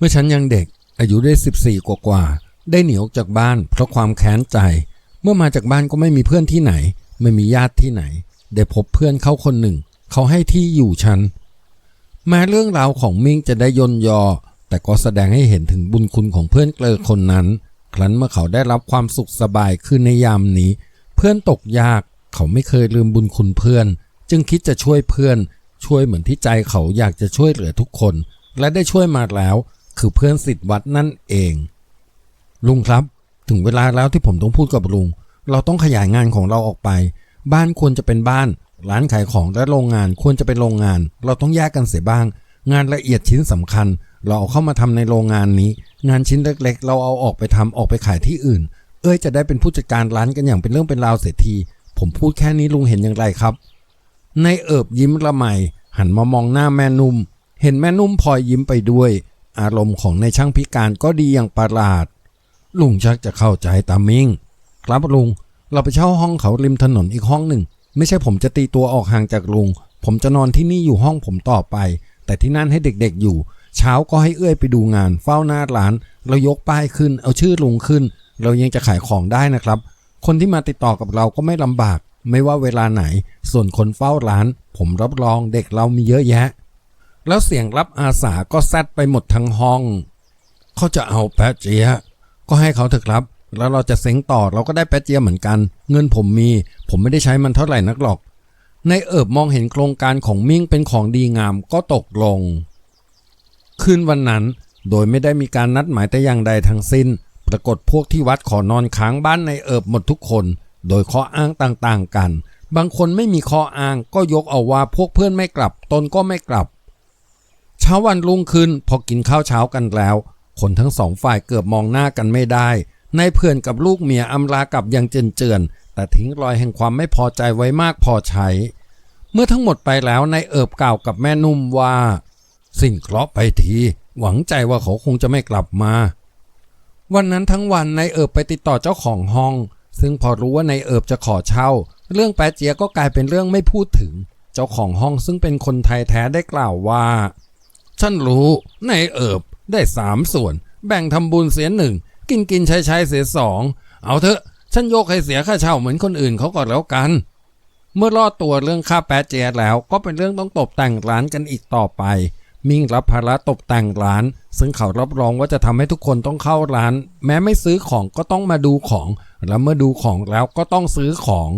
เมื่อฉันยังเด็กอายุได้ 14 กว่ากว่า ได้หนีออกจากบ้าน เพราะความแค้นใจ เมื่อมาจากบ้านก็ไม่มีเพื่อนที่ไหน ไม่มีญาติที่ไหน ได้พบเพื่อนเขาคนหนึ่ง เขาให้ที่อยู่ฉัน แม้เรื่องราวของมิ่งจะได้ยนยอ แต่ก็แสดงให้เห็นถึงบุญคุณของเพื่อนเกลอคนนั้น ครั้นเมื่อเขาได้รับความสุขสบายขึ้นในยามนี้ เพื่อนตกยาก เขาไม่เคยลืมบุญคุณเพื่อน จึงคิดจะช่วยเพื่อน ช่วยเหมือนที่ใจเขาอยากจะช่วยเหลือทุกคน และได้ช่วยมาแล้ว คือเพื่อนสิทธิ์วัดนั่นเอง ลุงครับ ถึงเวลาแล้วที่ผมต้องพูดกับลุง เราต้องขยายงานของเราออกไป บ้านควรจะเป็นบ้าน ร้านขายของและโรงงานควรจะเป็นโรงงาน เราต้องแยกกันเสียบ้าง งานละเอียดชิ้นสำคัญ เราเอาเข้ามาทำในโรงงานนี้ งานชิ้นเล็ก ๆ เราเอาออกไปทำออกไปขายที่อื่น เอ้ยจะได้เป็นผู้จัดการร้านกันอย่างเป็นเรื่องเป็นราวเสียทีผมพูดแค่นี้ลุงเห็นอย่างไรครับในเอิบยิ้มละไมหันมามองหน้าแม่นุ่ม เห็นแม่นุ่มพลอยยิ้มไปด้วย อารมณ์ของในายช่างพิการก็ดีอย่างประหลาด ลุงชักจะเข้าใจตามิงครับลุง เราไปเช่าห้องเขาริมถนนอีกห้องหนึ่ง ไม่ใช่ผมจะตีตัวออกห่างจากลุง ผมจะนอนที่นี่อยู่ห้องผมต่อไป แต่ที่นั่นให้เด็กๆอยู่ เช้าก็ให้เอื้อยไปดูงาน เฝ้าหน้าร้าน เรายกป้ายขึ้น เอาชื่อลุงขึ้น เรายังจะขายของได้นะครับ คนที่มาติดต่อกับเราก็ไม่ลำบาก ไม่ว่าเวลาไหน ส่วนคนเฝ้าร้าน ผมรับรองเด็กเรามีเยอะแยะ แล้วเสียงรับอาสาก็แซดไปหมดทั้งห้อง เขาจะเอาแปะเจียก็ให้เขาเถอะครับ แล้วเราจะเซ้งต่อเราก็ได้แปะเจียเหมือนกัน เงินผมมี ผมไม่ได้ใช้มันเท่าไหร่นักหรอก ในเอิบมองเห็นโครงการของมิ่งเป็นของดีงามก็ตกลง คืนวันนั้นโดยไม่ได้มีการนัดหมายแต่อย่างใดทั้งสิ้น ปรากฏพวกที่วัดขอนอนค้างบ้านในเอิบหมดทุกคน โดยข้ออ้างต่างๆกัน บางคนไม่มีข้ออ้างก็ยกเอาว่าพวกเพื่อนไม่กลับ ตนก็ไม่กลับ เช้าวันรุ่งขึ้นพอกินข้าวเช้ากันแล้ว คนทั้งสองฝ่ายเกือบมองหน้ากันไม่ได้นายเพื่อนกับลูกเมียอำลากับอย่างเจนเจือนแต่ทิ้งรอยแห่งความไม่พอใจไว้มากพอใช้ เมื่อทั้งหมดไปแล้วนายเอิบกล่าวกับแม่นุ่มว่า สิ้นเคราะห์ไปที หวังใจว่าเขาคงจะไม่กลับมา วันนั้นทั้งวันนายเอิบไปติดต่อเจ้าของห้อง ซึ่งพอรู้ว่านายเอิบจะขอเช่า เรื่องแปะเจียก็กลายเป็นเรื่องไม่พูดถึง เจ้าของห้องซึ่งเป็นคนไทยแท้ได้กล่าวว่า ฉันรู้นายเอิบได้สามส่วน แบ่งทำบุญเสียหนึ่ง กินกินใช้ใช้เสียสองเอาเถอะฉันยกให้เสียค่าเช่าเหมือนคนอื่นเขาก็แล้วกัน เมื่อรอดตัวเรื่องค่าแปะเจียแล้วก็เป็นเรื่องต้องตกแต่งร้านกันอีกต่อไป มิ่งรับภาระตกแต่งร้าน ซึ่งเขารับรองว่าจะทำให้ทุกคนต้องเข้าร้าน แม้ไม่ซื้อของก็ต้องมาดูของ แล้วเมื่อดูของแล้วก็ต้องซื้อของ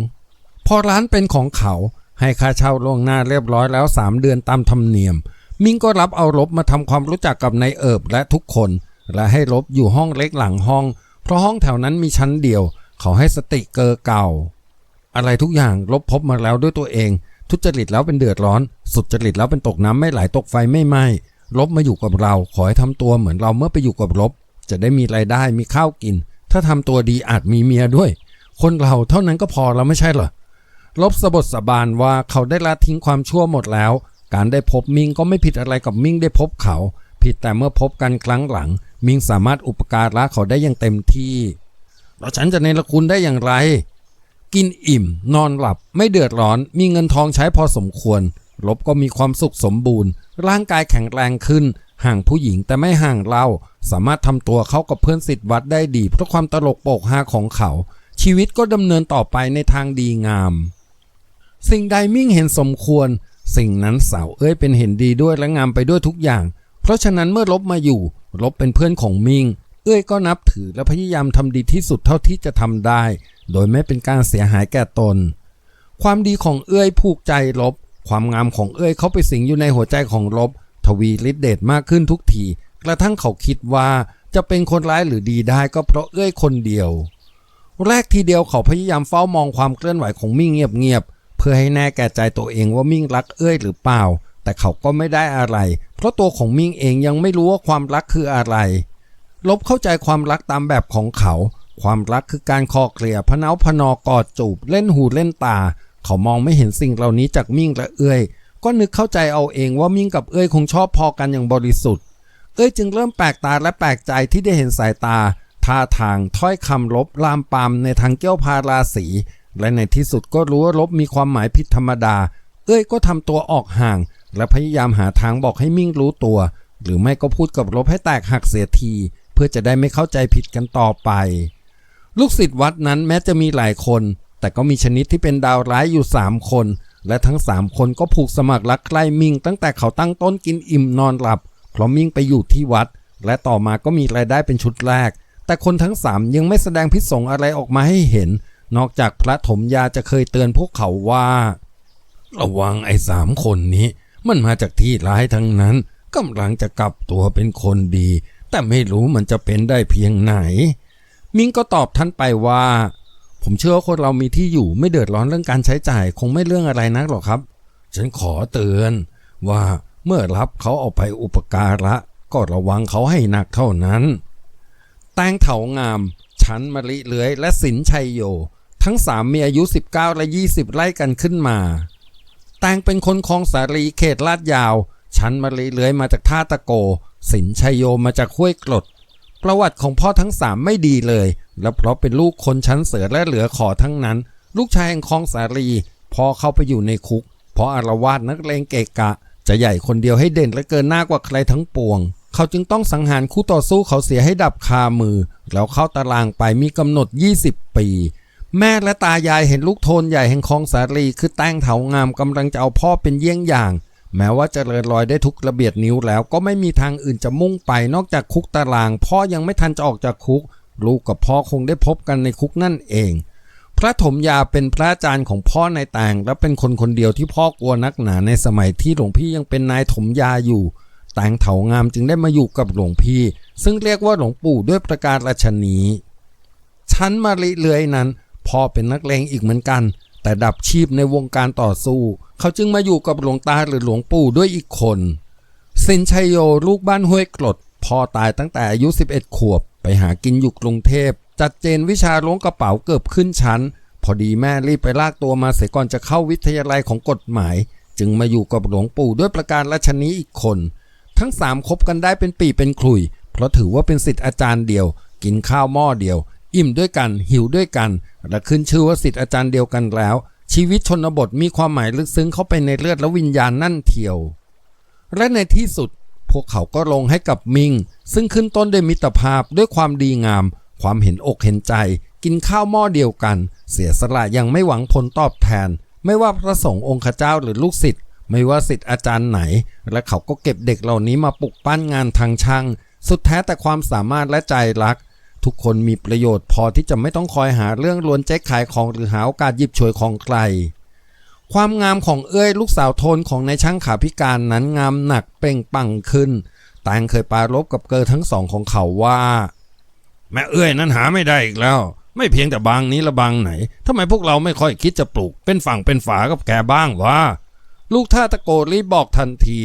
พอร้านเป็นของเขาให้ค่าเช่าล่วงหน้าเรียบร้อยแล้ว 3 เดือนตามธรรมเนียม มิ่งก็รับเอาลบมาทำความรู้จักกับนายเอิบและทุกคน และให้ลบอยู่ห้องเล็กหลังห้อง เพราะห้องแถวนั้นมีชั้นเดียว เขาให้สติเกอร์เก่า อะไรทุกอย่างลบพบมาแล้วด้วยตัวเอง ทุจริตแล้วเป็นเดือดร้อน สุดจริตแล้วเป็นตกน้ำไม่ไหลตกไฟไม่ไหม้ลบมาอยู่กับเรา ขอให้ทำตัวเหมือนเราเมื่อไปอยู่กับลบ จะได้มีรายได้มีข้าวกิน ถ้าทำตัวดีอาจมีเมียด้วย คนเราเท่านั้นก็พอแล้วไม่ใช่เหรอลบสะบดสะบานว่าเขาได้ละทิ้งความชั่วหมดแล้ว การได้พบมิงก็ไม่ผิดอะไรกับมิงได้พบเขา ผิดแต่เมื่อพบกันครั้งหลัง มิงสามารถอุปการะเขาได้อย่างเต็มที่แล้วฉันจะในละคุณได้อย่างไร กินอิ่ม นอนหลับ ไม่เดือดร้อน มีเงินทองใช้พอสมควร ลบก็มีความสุขสมบูรณ์ ร่างกายแข็งแรงขึ้น ห่างผู้หญิงแต่ไม่ห่างเรา สามารถทำตัวเข้ากับเพื่อนสิทธิ์วัดได้ดี เพราะความตลกโปกฮาของเขา ชีวิตก็ดำเนินต่อไปในทางดีงาม สิ่งใดมิ่งเห็นสมควร สิ่งนั้นสาวเอ้ยเป็นเห็นดีด้วยและงามไปด้วยทุกอย่าง เพราะฉะนั้นเมื่อลบมาอยู่ ลบเป็นเพื่อนของมิง เอ้ยก็นับถือและพยายามทำดีที่สุดเท่าที่จะทำได้ โดยไม่เป็นการเสียหายแก่ตน ความดีของเอ้ยผูกใจลบ ความงามของเอ้ยเขาไปสิงอยู่ในหัวใจของลบ ทวีฤทธิเดชมากขึ้นทุกที กระทั่งเขาคิดว่าจะเป็นคนร้ายหรือดีได้ก็เพราะเอ้ยคนเดียว แรกทีเดียวเขาพยายามเฝ้ามองความเคลื่อนไหวของมิ่งเงียบๆ พื่อให้แน่แก่ใจตัวเองว่ามิ่งรักเอ้ยหรือเปล่า แต่เขาก็ไม่ได้อะไร เพราะตัวของมิ่งเองยังไม่รู้ว่าความรักคืออะไร ลบเข้าใจความรักตามแบบของเขา ความรักคือการคอเคลียพะเนาพนอกอดจูบ เล่นหูเล่นตา เขามองไม่เห็นสิ่งเหล่านี้จากมิ่งและเอ้ยก็นึกเข้าใจเอาเองว่ามิ่งกับเอ้ยคงชอบพอกันอย่างบริสุทธิ์ เอ้ยจึงเริ่มแปลกตาและแปลกใจที่ได้เห็นสายตาท่าทางถ้อยคำลบลามปามในทางเกี้ยวพาราสี และในที่สุดก็รู้ว่าลบมีความหมายผิดธรรมดา เอ้ยก็ทำตัวออกห่าง และพยายามหาทางบอกให้มิ่งรู้ตัว หรือไม่ก็พูดกับลบให้แตกหักเสียที เพื่อจะได้ไม่เข้าใจผิดกันต่อไป ลูกศิษย์วัดนั้นแม้จะมีหลายคน แต่ก็มีชนิดที่เป็นดาวร้ายอยู่สามคน และทั้งสามคนก็ผูกสมัครรักใคร่มิ่ง ตั้งแต่เขาตั้งต้นกินอิ่มนอนหลับเพราะมิ่งไปอยู่ที่วัด และต่อมาก็มีรายได้เป็นชุดแรก แต่คนทั้งสามยังไม่แสดงพิษสงอะไรออกมาให้เห็น นอกจากพระถมยาจะเคยเตือนพวกเขาว่า ระวังไอ้สามคนนี้ มันมาจากที่ร้ายทั้งนั้นกำลังจะกลับตัวเป็นคนดี แต่ไม่รู้มันจะเป็นได้เพียงไหน มิงก็ตอบท่านไปว่า ผมเชื่อว่าคนเรามีที่อยู่ไม่เดือดร้อนเรื่องการใช้จ่าย คงไม่เรื่องอะไรนักหรอกครับ ฉันขอเตือนว่าเมื่อรับเขาเอาไปอุปการะ ก็ระวังเขาให้หนักเท่านั้น แตงเถางาม ชั้นมะลิเลื้อย และสินชัยโย ทั้งสามมีอายุ 19 และ 20 ไล่กันขึ้นมา แตงเป็นคนคลองสาลีเขตลาดยาว ชั้นมะลิเลื้อยมาจากท่าตะโก สินชัยโยมาจากห้วยกรด ประวัติของพ่อทั้งสามไม่ดีเลย และเพราะเป็นลูกคนชั้นเสือและเหลือขอทั้งนั้น ลูกชายแห่งคลองสาลีพอเข้าไปอยู่ในคุก เพราะอารวาสนักเลงเกะกะ จะใหญ่คนเดียวให้เด่นและเกินหน้ากว่าใครทั้งปวง เขาจึงต้องสังหารคู่ต่อสู้เขาเสียให้ดับคามือ แล้วเข้าตารางไปมีกำหนด 20 ปี แม่และตายายเห็นลูกโทนใหญ่แห่งคลองสาลีคือแต้งเถางามกำลังจะเอาพ่อเป็นเยี่ยงอย่าง แม้ว่าจะเจริญรอยได้ทุกระเบียดนิ้วแล้วก็ไม่มีทางอื่นจะมุ่งไปนอกจากคุกตาราง พ่อยังไม่ทันจะออกจากคุก ลูกกับพ่อคงได้พบกันในคุกนั่นเองพระถมยาเป็นพระอาจารย์ของพ่อในแต่งและเป็นคนคนเดียวที่พ่อกลัวนักหนาในสมัยที่หลวงพี่ยังเป็นนายถมยาอยู่ แตงเถางามจึงได้มาอยู่กับหลวงพี่ ซึ่งเรียกว่าหลวงปู่ด้วยประการราชนีชั้นมาลิเลือยนั้นพ่อเป็นนักเลงอีกเหมือนกัน แต่ดับชีพในวงการต่อสู้ เขาจึงมาอยู่กับหลวงตาหรือหลวงปู่ด้วยอีกคนสินชัยโยลูกบ้านห้วยกรดพ่อตายตั้งแต่อายุ 11 ขวบ ไปหากินอยู่กรุงเทพ จัดเจนวิชาล้วงกระเป๋าเกือบขึ้นชั้น พอดีแม่รีบไปลากตัวมาเสียก่อนจะเข้าวิทยาลัยของกฎหมาย จึงมาอยู่กับหลวงปู่ด้วยประการราชนีอีกคน ทั้งสามคบกันได้เป็นปีเป็นขลุย เพราะถือว่าเป็นสิทธิ์อาจารย์เดียว กินข้าวหม้อเดียว อิ่มด้วยกัน หิวด้วยกัน และขึ้นชื่อว่าสิทธิ์อาจารย์เดียวกันแล้ว ชีวิตชนบทมีความหมายลึกซึ้งเข้าไปในเลือดและวิญญาณนั่นเทียว และในที่สุด พวกเขาก็ลงให้กับมิง ซึ่งขึ้นต้นด้วยมิตรภาพด้วยความดีงาม ความเห็นอกเห็นใจ กินข้าวหม้อเดียวกัน เสียสละยังไม่หวังผลตอบแทน ไม่ว่าพระสงฆ์องค์ข้าเจ้าหรือลูกศิษย์ ไม่ว่าศิษย์อาจารย์ไหน และเขาก็เก็บเด็กเหล่านี้มาปลุกปั้นงานทางช่าง สุดแท้แต่ความสามารถและใจรัก ทุกคนมีประโยชน์พอที่จะไม่ต้องคอยหาเรื่องลวนแจ๊กขายของหรือหาโอกาสหยิบฉวยของใคร ความงามของเอ้ยลูกสาวโทนของนายช่างขาพิการนั้นงามหนักเป่งปังขึ้นแตงเคยปารบกับเกอทั้งสองของเขาว่า แม่เอ้ยนั้นหาไม่ได้อีกแล้ว ไม่เพียงแต่บางนี้ละบางไหนทำไมพวกเราไม่ค่อยคิดจะปลูกเป็นฝั่งเป็นฝากับแกบ้างวะ ลูกท่าตะโกนรีบบอกทันที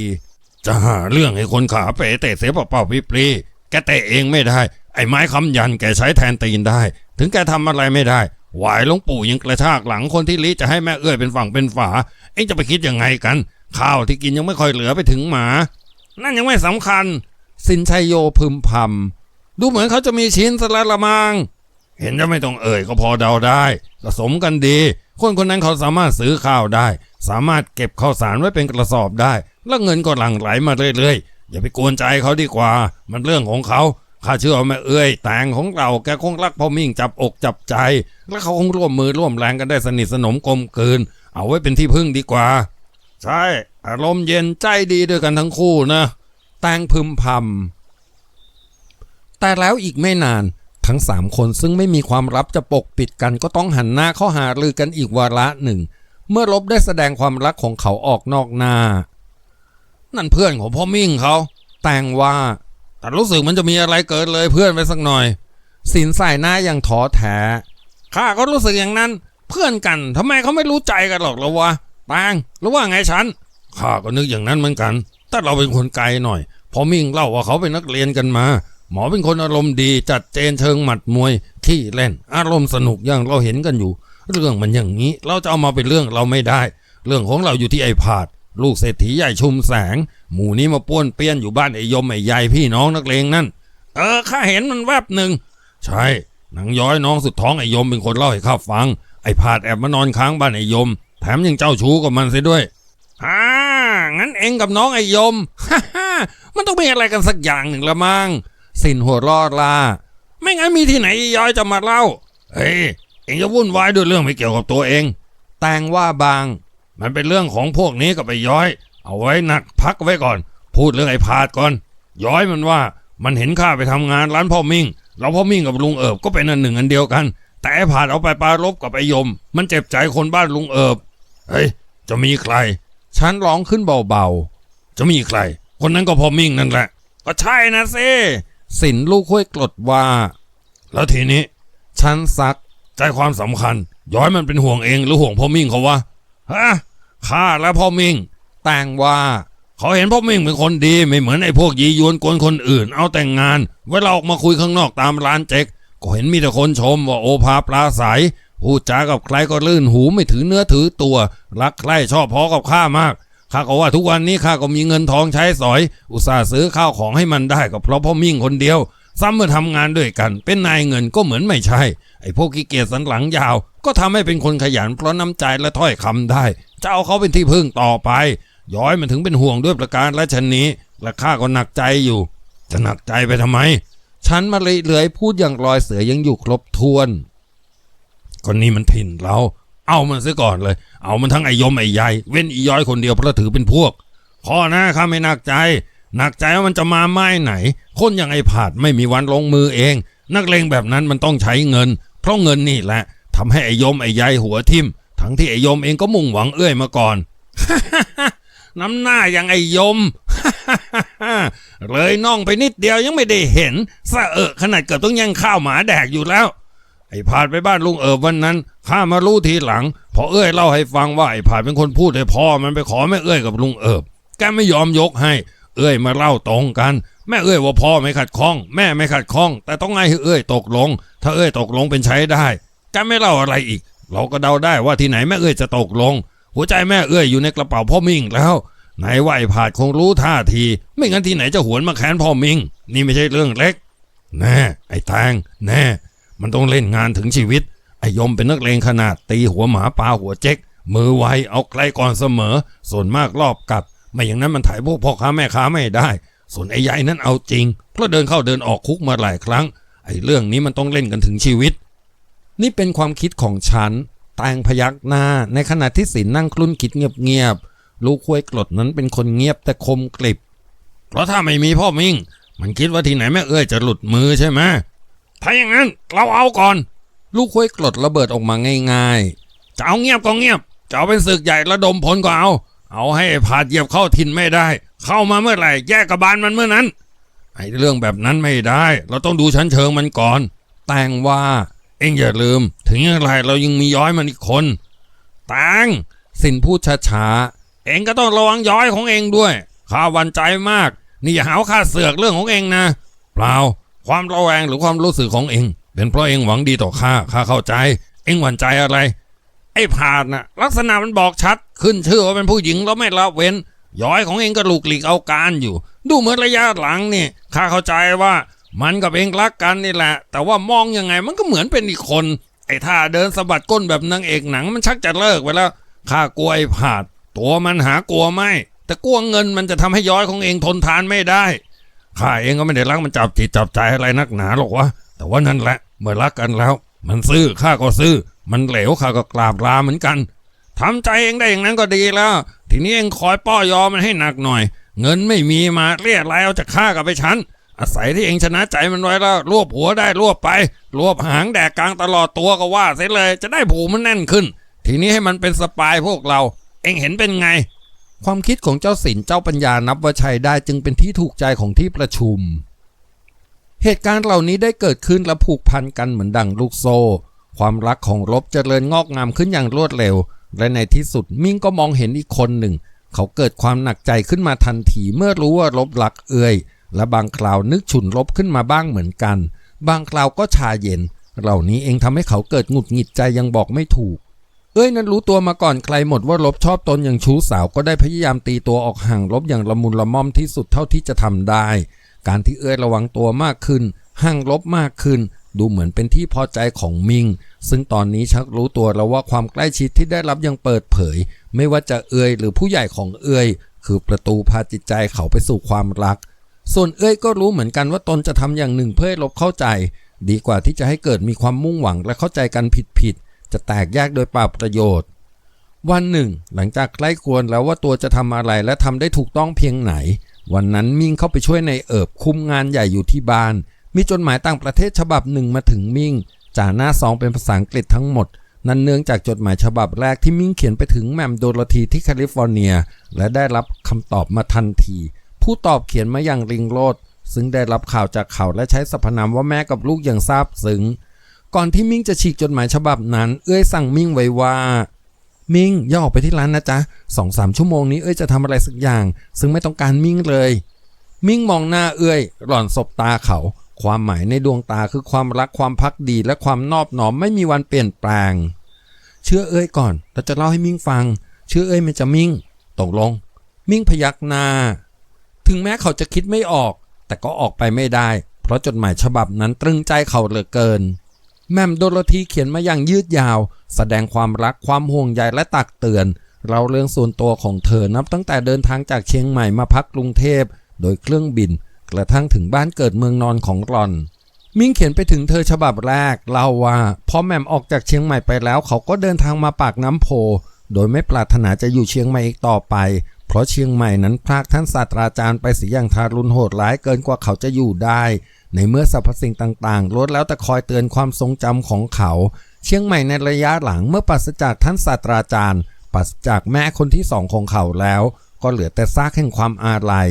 จะหาเรื่องให้คนขาเป๋เตะเสียเปล่าๆปรีๆแกเตะเองไม่ได้ ไอ้ไม้คำยันแกใช้แทนตีนได้ ถึงแกทำอะไรไม่ได้หวายหลวงปู่ยังกระชากหลังคนที่ลิจะให้แม่เอ้ยเป็นฝั่งเป็นฝา เอ็งจะไปคิดยังไงกัน ข้าวที่กินยังไม่ค่อยเหลือไปถึงหมา นั่นยังไม่สำคัญ สินชัยโยพึมพำดูเหมือนเขาจะมีชิ้นสละละมัง เห็นจะไม่ต้องเอ่ยก็พอเดาได้ก็สมกันดี คนคนนั้นเขาสามารถซื้อข้าวได้ สามารถเก็บข้าวสารไว้เป็นกระสอบได้ แล้วเงินก็หลั่งไหลมาเรื่อยๆ อย่าไปกวนใจเขาดีกว่า มันเรื่องของเขาข้าเชื่อว่าแม่เอ้ยแตงของเราแกคงรักพ่อมิ่งจับอกจับใจ แล้วเขาคงร่วมมือร่วมแรงกันได้สนิทสนมกลมกลืนเอาไว้เป็นที่พึ่งดีกว่า ใช่ อารมณ์เย็นใจดีด้วยกันทั้งคู่นะ แตงพึมพำแต่แล้วอีกไม่นาน ทั้งสามคนซึ่งไม่มีความลับจะปกปิดกันก็ต้องหันหน้าเข้าหารือกันอีกวาระหนึ่ง เมื่อลบได้แสดงความรักของเขาออกนอกหน้า นั่นเพื่อนของพ่อมิ่งเขา แต่งว่าแต่รู้สึกมันจะมีอะไรเกิดเลยเพื่อนไปสักหน่อย สินใส่หน้าอย่างท้อแท้ข้าก็รู้สึกอย่างนั้น เพื่อนกันทำไมเขาไม่รู้ใจกันหรอกละวะแตงหรือว่าไงฉันข้าก็นึกอย่างนั้นเหมือนกัน แต่เราเป็นคนไกลหน่อยพอมิ่งเล่าว่าเขาเป็นนักเรียนกันมา หมอเป็นคนอารมณ์ดีจัดเจนเชิงหมัดมวยขี้เล่น อารมณ์สนุกอย่างเราเห็นกันอยู่ เรื่องมันอย่างนี้เราจะเอามาเป็นเรื่องเราไม่ได้ เรื่องของเราอยู่ที่ไอ้ผาด ลูกเศรษฐีใหญ่ชุมแสง หมู่นี้มาป้วนเปี้ยนอยู่บ้านไอ้ยมไอ้ใหญ่พี่น้องนักเลงนั่น เออข้าเห็นมันแวบหนึ่งใช่นางย้อยน้องสุดท้องไอ้ยมเป็นคนเล่าให้ข้าฟัง ไอ้ผาดแอบมานอนค้างบ้านไอ้ยม แถมยังเจ้าชู้กับมันเสียด้วยอ่างั้นเองกับน้องไอ้ยมฮ่าฮ่ามันต้องมีอะไรกันสักอย่างหนึ่งละมั้ง สินหัวเรอลาไม่งั้นมีที่ไหนย้อยจะมาเล่า เฮ้ย เองจะวุ่นวายด้วยเรื่องไม่เกี่ยวกับตัวเอง แตงว่าบาง มันเป็นเรื่องของพวกนี้กับไอ้ย้อย เอาไว้หนักพักไว้ก่อน พูดเรื่องไอ้พาดก่อน ย้อยมันว่ามันเห็นข้าไปทำงานร้านพ่อมิ่งแล้วพ่อมิ่งกับลุงเอิบก็เป็นอันหนึ่งอันเดียวกัน แต่ไอ้ผาดเอาไปปรารบกับไอ้ยม มันเจ็บใจคนบ้านลุงเอิบ เฮ้ย จะมีใคร ฉันร้องขึ้นเบาๆ จะมีใคร คนนั้นก็พ่อมิ่งนั่นแหละ ก็ใช่นะเซ่ สินลูกห้วยกรดว่า แล้วทีนี้ ฉันซักใจความสำคัญ ย้อยมันเป็นห่วงเองหรือห่วงพ่อมิ่งเขาวะฮะข้าและพ่อมิ่งแต่งว่า เขาเห็นพ่อมิ่งเป็นคนดีไม่เหมือนไอ้พวกยียวนกวนคนอื่น เอาแต่งงาน เวลาออกมาคุยข้างนอกตามร้านเจ๊กก็เห็นมีแต่คนชมว่าโอภาปลาใสพูดจากับใครก็ลื่นหูไม่ถือเนื้อถือตัว รักใครชอบพอกับข้ามาก ข้าก็ว่าทุกวันนี้ข้าก็มีเงินทองใช้สอย อุตส่าห์ซื้อข้าวของให้มันได้ก็เพราะพ่อมิ่งคนเดียว ซ้ำเมื่อทำงานด้วยกัน เป็นนายเงินก็เหมือนไม่ใช่ ไอ้พวกขี้เกียจสันหลังยาว ก็ทำให้เป็นคนขยันเพราะน้ำใจและถ้อยคำได้จะเอาเขาเป็นที่พึ่งต่อไป ย้อยมันถึงเป็นห่วงด้วยประการและชนนี้และข้าก็หนักใจอยู่ จะหนักใจไปทำไม ฉันมาเลยเลื้อยพูดอย่างรอยเสือยังอยู่ครบถ้วนคนนี้มันถิ่นเรา เอามันซะก่อนเลย เอามันทั้งไอ้ยมไอ้ใหญ่เว้นอีย้อยคนเดียวเพราะถือเป็นพวก ข้อหน้าข้าไม่หนักใจ หนักใจว่ามันจะมาไม้ไหน คนอย่างไอ้ผาดไม่มีวันลงมือเอง นักเลงแบบนั้นมันต้องใช้เงิน เพราะเงินนี่แหละทำให้ไอ้ยมไอ้ใหญ่หัวทิ่มทั้งที่ไอ้ยมเองก็มุ่งหวังเอื้อยมาก่อนน้ำหน้าอย่างไอ้ยม เลยน่องไปนิดเดียวยังไม่ได้เห็นสะเอะขนาดเกือบต้องแย่งข้าวหมาแดกอยู่แล้ว ไอ้ผาดไปบ้านลุงเอิบวันนั้น ข้ามารู้ทีหลัง พอเอ้ยเล่าให้ฟังว่าไอ้ผาดเป็นคนพูดให้พ่อมันไปขอแม่เอ้ยกับลุงเอิบแกไม่ยอมยกให้ เอ้ยมาเล่าตรงกัน แม่เอ้ยว่าพ่อไม่ขัดข้อง แม่ไม่ขัดข้อง แต่ต้องให้เอ้ยตกลง ถ้าเอ้ยตกลงเป็นใช้ได้แกไม่เล่าอะไรอีก เราก็เดาได้ว่าที่ไหนแม่เอ้ยจะตกลง หัวใจแม่เอ้ยอยู่ในกระเป๋าพ่อมิ่งแล้วไหนว่าไอ้ผาดคงรู้ท่าที ไม่งั้นที่ไหนจะหวนมาแค้นพ่อมิ่ง นี่ไม่ใช่เรื่องเล็ก แน่ ไอ้แตงแน่ มันต้องเล่นงานถึงชีวิต ไอ้ยมเป็นนักเลงขนาดตีหัวหมาปลาหัวเจ๊ก มือไวเอาใกลก่อนเสมอ ส่วนมากรอบกัด ไม่อย่างนั้นมันถ่ายพวกพ่อค้าแม่ค้าไม่ได้ ส่วนไอ้ใหญ่นั้นเอาจริง เพราะเดินเข้าเดินออกคุกมาหลายครั้ง ไอ้เรื่องนี้มันต้องเล่นกันถึงชีวิต นี่เป็นความคิดของฉันแตงพยักหน้า ในขณะที่สินนั่งคลุ้นคิดเงียบๆลูกควยกรดนั้นเป็นคนเงียบแต่คมกริบ เพราะถ้าไม่มีพ่อมิ่ง มันคิดว่าที่ไหนแม่เอ้ยจะหลุดมือใช่ไหมถ้าอย่างนั้นเราเอาก่อน ลูกควยกรดระเบิดออกมาง่ายๆจะเอาเงียบก็เงียบจะเอาเป็นศึกใหญ่ระดมพลก็เอา เอาให้ผาดเหยียบเข้าถิ่นไม่ได้ เข้ามาเมื่อไหร่แยกกบาลมันเมื่อนั้น ไอ้เรื่องแบบนั้นไม่ได้ เราต้องดูชั้นเชิงมันก่อน แตงว่า เอ็งอย่าลืม ถึงอย่างไรเรายังมีย้อยมันอีกคนตังสินพูดช้าๆเอ็งก็ต้องระวังย้อยของเอ็งด้วยข้าวันใจมาก นี่อย่าหาว่าข้าเสือกเรื่องของเอ็งนะ เปล่า ความระแวงหรือความรู้สึกของเอ็ง เป็นเพราะเองหวังดีต่อข้าข้าเข้าใจ เองหวั่นใจอะไร ไอ้ผาดน่ะ ลักษณะมันบอกชัด ขึ้นชื่อว่าเป็นผู้หญิงแล้วไม่ละเว้น ย้อยของเองก็ลูกหลีกเอาการอยู่ ดูเหมือนระยะหลังนี่ข้าเข้าใจว่า มันกับเองรักกันนี่แหละ แต่ว่ามองยังไงมันก็เหมือนเป็นอีกคน ไอ้ท่าเดินสะบัดก้นแบบนางเอกหนังมันชักจะเลิกไปแล้วข้ากลัวไอ้ผาด ตัวมันหากลัวไม่ แต่กลัวเงินมันจะทำให้ย้อยของเองทนทานไม่ได้ข้าเองก็ไม่ได้รักมันจับจิตจับใจอะไรนักหนาหรอกวะแต่ว่านั่นแหละ เมื่อรักกันแล้ว มันซื่อข้าก็ซื่อมันเหลวข้าก็กราบลาเหมือนกันทำใจเองได้อย่างนั้นก็ดีแล้ว ทีนี้เองคอยป้อยอมันให้หนักหน่อย เงินไม่มีมาเรียกรเอาจากข้ากับไปฉันอาศัยที่เองชนะใจมันไว้แล้วรวบหัวได้รวบไป รวบหางแดกกลางตลอดตัวก็ว่าเสียเลย จะได้ผูมันแน่นขึ้น ทีนี้ให้มันเป็นสปายพวกเรา เองเห็นเป็นไง ความคิดของเจ้าสินเจ้าปัญญานับว่าใช้ได้จึงเป็นที่ถูกใจของที่ประชุม เหตุการณ์เหล่านี้ได้เกิดขึ้นและผูกพันกันเหมือนดังลูกโซ่ ความรักของรบเจริญงอกงามขึ้นอย่างรวดเร็ว และในที่สุดมิ่งก็มองเห็นอีกคนหนึ่ง เขาเกิดความหนักใจขึ้นมาทันทีเมื่อรู้ว่ารบรักเอ่ยและบางคราวนึกฉุนรบขึ้นมาบ้างเหมือนกัน บางคราวก็ชาเย็น เหล่านี้เองทำให้เขาเกิดหงุดหงิดใจยังบอกไม่ถูก เอ้ยนั้นรู้ตัวมาก่อนใครหมดว่าลบชอบตนอย่างชู้สาวก็ได้พยายามตีตัวออกห่างลบอย่างละมุนละม่อมที่สุดเท่าที่จะทำได้ การที่เอ้ยระวังตัวมากขึ้นห่างลบมากขึ้น ดูเหมือนเป็นที่พอใจของมิง ซึ่งตอนนี้ชักรู้ตัวแล้วว่าความใกล้ชิดที่ได้รับยังเปิดเผย ไม่ว่าจะเอ้ยหรือผู้ใหญ่ของเอ้ยคือประตูพาจิตใจเขาไปสู่ความรัก ส่วนเอ้ยก็รู้เหมือนกันว่าตนจะทำอย่างหนึ่งเพื่อลบเข้าใจ ดีกว่าที่จะให้เกิดมีความมุ่งหวังและเข้าใจกันผิดๆจะแตกแยกโดยปล่าประโยชน์ วันหนึ่ง หลังจากใกล้ควรแล้วว่าตัวจะทำอะไรและทำได้ถูกต้องเพียงไหน วันนั้นมิ่งเข้าไปช่วยในเอิบคุมงานใหญ่อยู่ที่บ้าน มีจดหมายต่างประเทศฉบับหนึ่งมาถึงมิ่งจ่าหน้าซองเป็นภาษาอังกฤษทั้งหมด นั่นเนื่องจากจดหมายฉบับแรกที่มิ่งเขียนไปถึงแม่มโดโรธีที่แคลิฟอร์เนีย และได้รับคำตอบมาทันที ผู้ตอบเขียนมาอย่างริงโรดซึ่งได้รับข่าวจากเขาและใช้สรรพนามว่าแม่กับลูกอย่างซาบซึ้งก่อนที่มิ่งจะฉีกจดหมายฉบับนั้น เอ้ยสั่งมิ่งไว้ว่า มิงย่าออกไปที่ร้านนะจ๊ะสองสามชั่วโมงนี้เอ้ยจะทำอะไรสักอย่าง ซึ่งไม่ต้องการมิ่งเลย มิ่งมองหน้าเอ้ยหล่อนสบตาเขา ความหมายในดวงตาคือความรักความพักดีและความนอบน้อมไม่มีวันเปลี่ยนแปลง เชื่อเอ้ยก่อนเราจะเล่าให้มิ่งฟัง เชื่อเอ้ยมันจะมิ่งตกลง มิ่งพยักหน้า ถึงแม้เขาจะคิดไม่ออก แต่ก็ออกไปไม่ได้ เพราะจดหมายฉบับนั้นตรึงใจเขาเหลือเกินแม่มโดโรธีเขียนมาอย่างยืดยาว แสดงความรักความห่วงใยและตักเตือน เราเรื่องส่วนตัวของเธอนับตั้งแต่เดินทางจากเชียงใหม่มาพักกรุงเทพ โดยเครื่องบิน กระทั่งถึงบ้านเกิดเมืองนอนของรอน มิ่งเขียนไปถึงเธอฉบับแรกเล่าว่าพอแหม่มออกจากเชียงใหม่ไปแล้ว เขาก็เดินทางมาปากน้ำโพ โดยไม่ปรารถนาจะอยู่เชียงใหม่อีกต่อไป เพราะเชียงใหม่นั้นพรากท่านศาสตราจารย์ไปเสียอย่างทารุณโหดร้ายเกินกว่าเขาจะอยู่ได้ในเมื่อสรรพสิ่งต่างๆล้วนแล้วแต่คอยเตือนความทรงจำของเขา เชียงใหม่ในระยะหลังเมื่อปราศจากท่านศาสตราจารย์ปราศจากแม่คนที่สองของเขาแล้ว ก็เหลือแต่ซากแห่งความอาลัย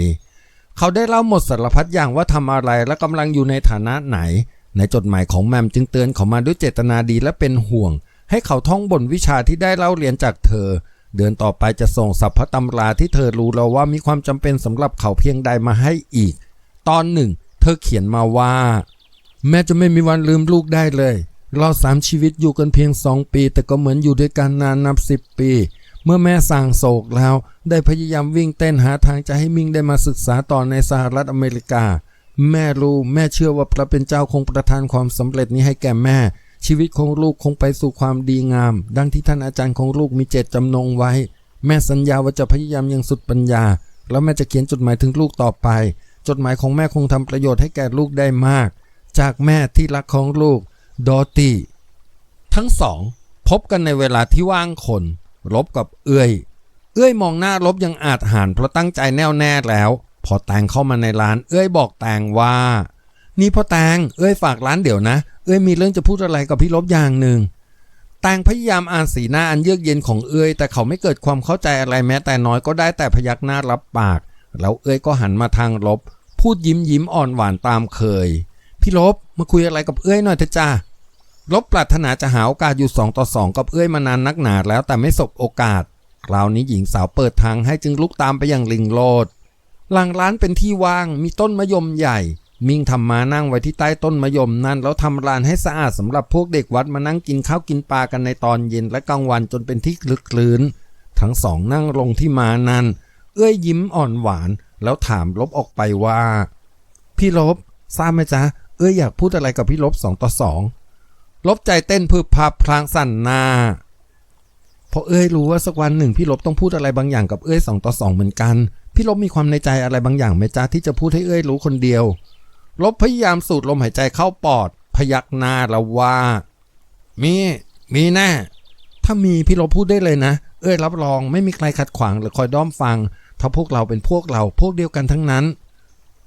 เขาได้เล่าหมดสารพัดอย่างว่าทำอะไรและกำลังอยู่ในฐานะไหน ในจดหมายของแมมจึงเตือนเขามาด้วยเจตนาดีและเป็นห่วง ให้เขาท่องบนวิชาที่ได้เล่าเรียนจากเธอ เดือนต่อไปจะส่งสัพพตำราที่เธอรู้แล้วว่ามีความจำเป็นสำหรับเขาเพียงใดมาให้อีก ตอนหนึ่ง เธอเขียนมาว่า แม่จะไม่มีวันลืมลูกได้เลย เราสามชีวิตอยู่กันเพียงสองปี แต่ก็เหมือนอยู่ด้วยกันนานนับสิบปี เมื่อแม่สั่งโศกแล้ว ได้พยายามวิ่งเต้นหาทางจะให้มิงได้มาศึกษาต่อในสหรัฐอเมริกา แม่รู้แม่เชื่อว่าพระเป็นเจ้าคงประทานความสำเร็จนี้ให้แก่แม่ ชีวิตของลูกคงไปสู่ความดีงาม ดังที่ท่านอาจารย์ของลูกมีเจตจำนงไว้ แม่สัญญาว่าจะพยายามอย่างสุดปัญญา แล้วแม่จะเขียนจดหมายถึงลูกต่อไป จดหมายของแม่คงทำประโยชน์ให้แก่ลูกได้มาก จากแม่ที่รักของลูก ดอตตี้ทั้งสองพบกันในเวลาที่ว่างคนลบกับเอื้อย เอื้อยมองหน้าลบยังอาจหานเพราะตั้งใจแน่วแน่แล้ว พอแตงเข้ามาในร้าน เอื้อยบอกแตงว่า นี่พ่อแตงเอื้อยฝากร้านเดี๋ยวนะ เอื้อยมีเรื่องจะพูดอะไรกับพี่ลบอย่างหนึ่งแตงพยายามอ่านสีหน้าอันเยือกเย็นของเอื้อยแต่เขาไม่เกิดความเข้าใจอะไรแม้แต่น้อยก็ได้แต่พยักหน้ารับปาก แล้วเอื้อยก็หันมาทางลบ พูดยิ้มยิ้มอ่อนหวานตามเคย พี่ลบมาคุยอะไรกับเอื้อยหน่อยเถอะจ้า ลบปรารถนาจะหาโอกาสอยู่สองต่อสองกับเอื้อยมานานนักหนาแล้วแต่ไม่สบโอกาส คราวนี้หญิงสาวเปิดทางให้จึงลุกตามไปอย่างลิงโลดหลังร้านเป็นที่ว่างมีต้นมะยมใหญ่ มิ่งทำมานั่งไว้ที่ใต้ต้นมะยมนั่นแล้วทำร้านให้สะอาดสำหรับพวกเด็กวัดมานั่งกินข้าวกินปลากันในตอนเย็นและกลางวันจนเป็นที่คลึกคลื้นทั้งสองนั่งลงที่มานั้นเอื้อยยิ้มอ่อนหวาน แล้วถามลบออกไปว่า พี่ลบทราบไหมจ๊ะ เอื้อยอยากพูดอะไรกับพี่ลบสองต่อสอง ลบใจเต้นพึบพับพลางสั่นหน้าเพราะเอ้ยรู้ว่าสักวันหนึ่งพี่ลบต้องพูดอะไรบางอย่างกับเอ้ยสองต่อสองเหมือนกัน พี่ลบมีความในใจอะไรบางอย่างไหมจ๊ะที่จะพูดให้เอ้ยรู้คนเดียว ลบพยายามสูดลมหายใจเข้าปอด พยักหน้าแล้วว่า มี มีแน่ถ้ามีพี่ลบพูดได้เลยนะ เอ้ยรับรองไม่มีใครขัดขวางหรือคอยด้อมฟัง ถ้าพวกเราเป็นพวกเราพวกเดียวกันทั้งนั้น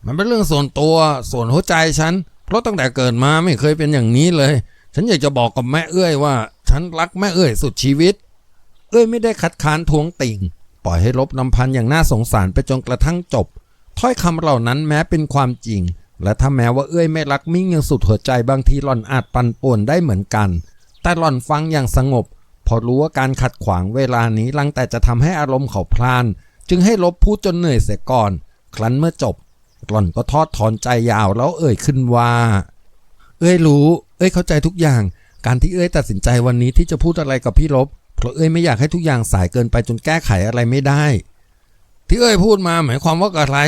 มันเป็นเรื่องส่วนตัวส่วนหัวใจฉันเพราะตั้งแต่เกิดมาไม่เคยเป็นอย่างนี้เลย ฉันอยากจะบอกกับแม่เอ้ยว่า ฉันรักแม่เอ้ยสุดชีวิต เอ้ยไม่ได้คัดค้านทวงติ่ง ปล่อยให้ลบนำพันอย่างน่าสงสารไปจนกระทั่งจบ ถ้อยคำเหล่านั้นแม้เป็นความจริง และถ้าแม้ว่าเอ้ยไม่รักมิ่งอย่างสุดหัวใจบางทีหล่อนอาจปั่นป่วนได้เหมือนกัน แต่หล่อนฟังอย่างสงบ พอรู้ว่าการขัดขวางเวลานี้ลังแต่จะทำให้อารมณ์เขาพลาน จึงให้ลบพูดจนเหนื่อยเสียก่อน ครั้นเมื่อจบ หล่อนก็ทอดถอนใจยาวแล้วเอ่ยขึ้นว่า เอ้ยรู้ เอ้ยเข้าใจทุกอย่าง การที่เอ้ยตัดสินใจวันนี้ที่จะพูดอะไรกับพี่ลบ เพราะเอ้ยไม่อยากให้ทุกอย่างสายเกินไปจนแก้ไขอะไรไม่ได้ ที่เอ้ยพูดมาหมายความว่าอะไร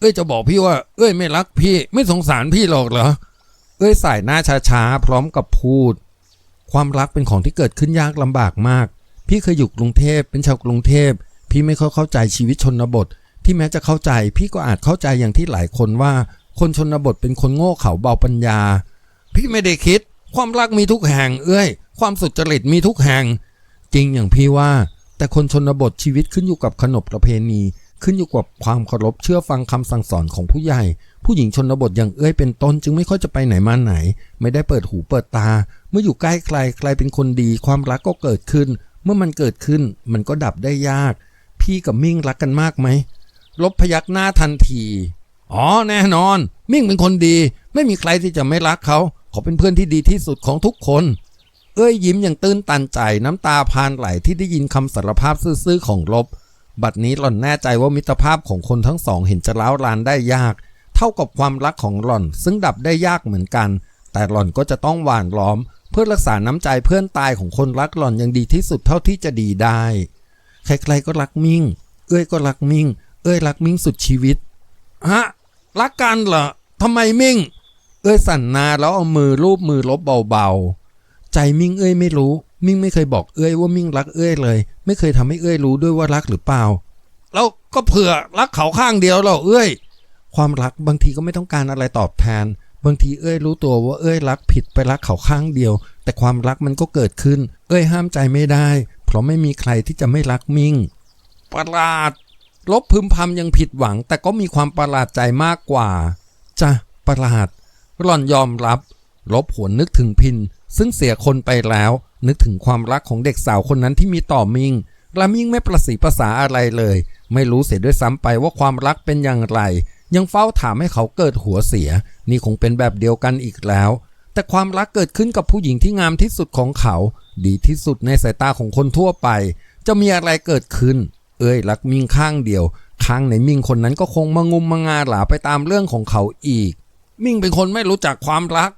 เอ้ยจะบอกพี่ว่า เอ้ยไม่รักพี่ ไม่สงสารพี่หรอกเหรอ เอ้ยสายหน้าช้าๆพร้อมกับพูด ความรักเป็นของที่เกิดขึ้นยากลำบากมาก พี่เคยอยู่กรุงเทพเป็นชาวกรุงเทพ พี่ไม่ค่อยเข้าใจชีวิตชนบท ที่แม้จะเข้าใจ พี่ก็อาจเข้าใจอย่างที่หลายคนว่า คนชนบทเป็นคนโง่เขลาเบาปัญญา พี่ไม่ได้คิด ความรักมีทุกแห่งเอ้ย ความสุจริตมีทุกแห่ง จริงอย่างพี่ว่า แต่คนชนบทชีวิตขึ้นอยู่กับขนบประเพณี ขึ้นอยู่กับความเคารพเชื่อฟังคำสั่งสอนของผู้ใหญ่ ผู้หญิงชนบทอย่างเอ้ยเป็นต้นจึงไม่ค่อยจะไปไหนมาไหน ไม่ได้เปิดหูเปิดตา เมื่ออยู่ใกล้ใครใครเป็นคนดี ความรักก็เกิดขึ้น เมื่อมันเกิดขึ้น มันก็ดับได้ยาก พี่กับมิ่งรักกันมากไหมลบพยักหน้าทันที อ๋อแน่นอน มิ่งเป็นคนดี ไม่มีใครที่จะไม่รักเขา เขาเป็นเพื่อนที่ดีที่สุดของทุกคน เอ้ยยิ้มอย่างตื้นตันใจน้ำตาพานไหลที่ได้ยินคำสารภาพซื่อๆของลบ บัดนี้หล่อนแน่ใจว่ามิตรภาพของคนทั้งสองเห็นจะร้าวรานได้ยาก เท่ากับความรักของหล่อน ซึ่งดับได้ยากเหมือนกัน แต่หล่อนก็จะต้องหว่านล้อม เพื่อรักษาน้ำใจเพื่อนตายของคนรักหล่อนอย่างดีที่สุดเท่าที่จะดีได้ ใครๆก็รักมิ่ง เอ้ยก็รักมิ่ง เอ้ยรักมิ่งสุดชีวิตฮะรักกันเหรอทำไมมิ่ง เอ้ยสั่นนาแล้วเอามือรูปมือลบเบาๆ ใจมิ่งเอ้ยไม่รู้ มิ่งไม่เคยบอกเอ้ยว่ามิ่งรักเอ้ยเลย ไม่เคยทำให้เอ้ยรู้ด้วยว่ารักหรือเปล่า แล้วก็เผื่อรักเขาข้างเดียวเราเอ้ย ความรักบางทีก็ไม่ต้องการอะไรตอบแทน บางทีเอ้ยรู้ตัวว่าเอ้ยรักผิดไปรักเขาข้างเดียว แต่ความรักมันก็เกิดขึ้น เอ้ยห้ามใจไม่ได้ เพราะไม่มีใครที่จะไม่รักมิ่ง ประหลาด ลบพึมพำยังผิดหวัง แต่ก็มีความประหลาดใจมากกว่าจ้ะประหลาด หล่อนยอมรับ ลบหวนนึกถึงพิน ซึ่งเสียคนไปแล้ว นึกถึงความรักของเด็กสาวคนนั้นที่มีต่อมิงและมิงไม่ประสีภาษาอะไรเลย ไม่รู้เสียด้วยซ้ำไปว่าความรักเป็นอย่างไร ยังเฝ้าถามให้เขาเกิดหัวเสีย นี่คงเป็นแบบเดียวกันอีกแล้ว แต่ความรักเกิดขึ้นกับผู้หญิงที่งามที่สุดของเขา ดีที่สุดในสายตาของคนทั่วไป จะมีอะไรเกิดขึ้น เอ้ยรักมิงข้างเดียว ข้างไหนมิงคนนั้นก็คงมางุมมางาหลาไปตามเรื่องของเขาอีก มิ่งเป็นคนไม่รู้จักความรัก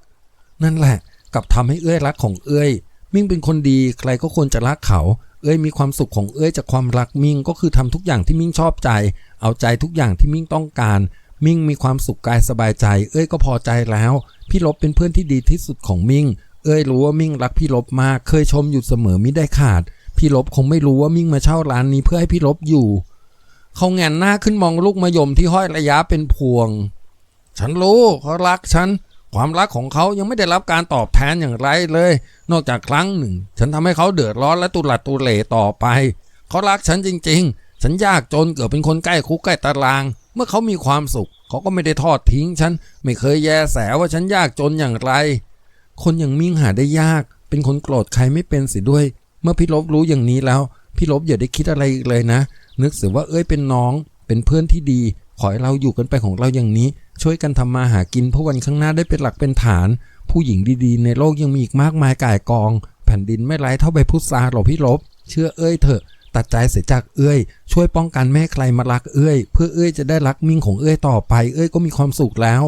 นั่นแหละ กับทำให้เอ้ยรักของเอ้ยมิ่งเป็นคนดีใครก็ควรจะรักเขา เอ้ยมีความสุขของเอ้ยจากความรักมิ่งก็คือทำทุกอย่างที่มิ่งชอบใจ เอาใจทุกอย่างที่มิ่งต้องการ มิ่งมีความสุขกายสบายใจ เอ้ยก็พอใจแล้ว พี่ลบเป็นเพื่อนที่ดีที่สุดของมิ่ง เอ้ยรู้ว่ามิ่งรักพี่ลบมาก เคยชมอยู่เสมอมิได้ขาด พี่ลบคงไม่รู้ว่ามิ่งมาเช่าร้านนี้เพื่อให้พี่ลบอยู่เขาแงนหน้าขึ้นมองลูกมะยมที่ห้อยระยะเป็นพวง ฉันรู้เขารักฉัน ความรักของเขายังไม่ได้รับการตอบแทนอย่างไรเลย นอกจากครั้งหนึ่ง ฉันทำให้เขาเดือดร้อนและตุลัดตุเหลต่อไป เขารักฉันจริง ๆ ฉันยากจนเกือบเป็นคนใกล้คุกใกล้ตาราง เมื่อเขามีความสุข เขาก็ไม่ได้ทอดทิ้งฉัน ไม่เคยแยแสว่าฉันยากจนอย่างไร คนอย่างมิ่งหาได้ยาก เป็นคนโกรธใครไม่เป็นสิด้วย เมื่อพี่ลบรู้อย่างนี้แล้ว พี่ลบอย่าได้คิดอะไรอีกเลยนะ นึกเสียว่าเอ้ยเป็นน้อง เป็นเพื่อนที่ดี ขอให้เราอยู่กันไปของเราอย่างนี้ ช่วยกันทำมาหากินเพื่อวันข้างหน้าได้เป็นหลักเป็นฐาน ผู้หญิงดีๆ ในโลกยังมีอีกมากมายก่ายกอง แผ่นดินไม่ไร้เท่าใบพุทราหรอกพี่ลบ เชื่อเอ้ยเถอะ ตัดใจเสียจากเอ้ย ช่วยป้องกันแม่ให้ใครมารักเอ้ย เพื่อเอ้ยจะได้รักมิ่งของเอ้ยต่อไป เอ้ยก็มีความสุขแล้ว